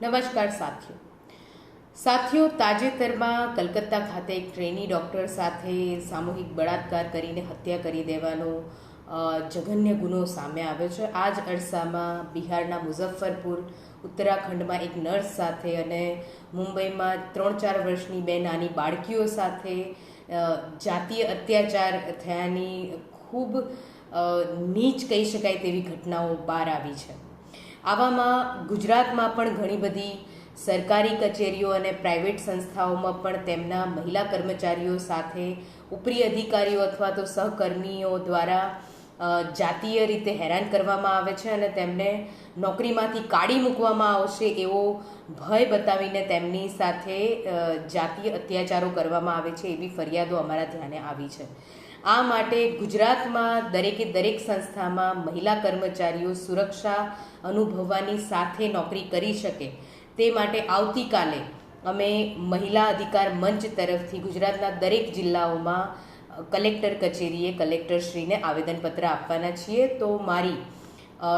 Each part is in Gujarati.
નમસ્કાર સાથીઓ. સાથીઓ, તાજેતરમાં કલકત્તા ખાતે એક ટ્રેની ડૉક્ટર સાથે સામૂહિક બળાત્કાર કરીને હત્યા કરી દેવાનો જઘન્ય ગુનો સામે આવ્યો છે. આ જ અરસામાં બિહારના મુઝફ્ફરપુર, ઉત્તરાખંડમાં એક નર્સ સાથે અને મુંબઈમાં ત્રણ ચાર વર્ષની બે નાની બાળકીઓ સાથે જાતીય અત્યાચાર થયાની ખૂબ નીચ કહી શકાય તેવી ઘટનાઓ બહાર આવી છે. આવામાં ગુજરાતમાં પણ ઘણી બધી સરકારી કચેરીઓ અને પ્રાઇવેટ સંસ્થાઓમાં પણ તેમના મહિલા કર્મચારીઓ સાથે ઉપરી અધિકારીઓ અથવા તો સહકર્મીઓ દ્વારા જાતીય રીતે હેરાન કરવામાં આવે છે અને તેમને નોકરીમાંથી કાઢી મૂકવામાં આવશે એવો ભય બતાવીને તેમની સાથે જાતીય અત્યાચારો કરવામાં આવે છે એવી ફરિયાદો અમારા ધ્યાને આવી છે. આ માટે ગુજરાતમાં દરેકે દરેક સંસ્થામાં મહિલા કર્મચારીઓ સુરક્ષા અનુભવવાની સાથે નોકરી કરી શકે. તે માટે આવતીકાલે અમે મહિલા અધિકાર મંચ તરફથી ગુજરાતના દરેક જિલ્લાઓમાં કલેક્ટર કચેરીએ કલેક્ટરશ્રીને આવેદનપત્ર આપવાના છીએ. તો મારી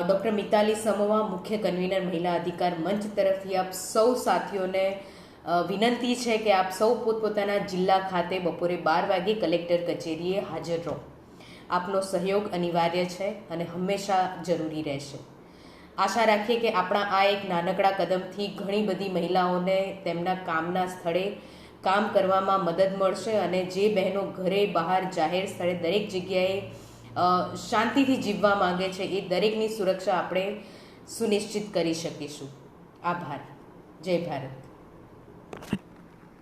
ડૉક્ટર મિતાલી સમોવા, મુખ્ય કન્વીનર મહિલા અધિકાર મંચ તરફથી આપ સૌ સાથીઓને વિનંતી છે કે આપ સૌ પોતપોતાના જિલ્લા ખાતે બપોરે બાર વાગે કલેક્ટર કચેરીએ હાજર રહો. આપનો સહયોગ અનિવાર્ય છે અને હંમેશા જરૂરી રહેશે. આશા રાખીએ કે આપણા આ એક નાનકડા કદમથી ઘણી બધી મહિલાઓને તેમના કામના સ્થળે કામ કરવામાં મદદ મળશે અને જે બહેનો ઘરે બહાર જાહેર સ્થળે દરેક જગ્યાએ શાંતિથી જીવવા માંગે છે, એ દરેકની સુરક્ષા આપણે સુનિશ્ચિત કરી શકીશું. આભાર. જય ભારત.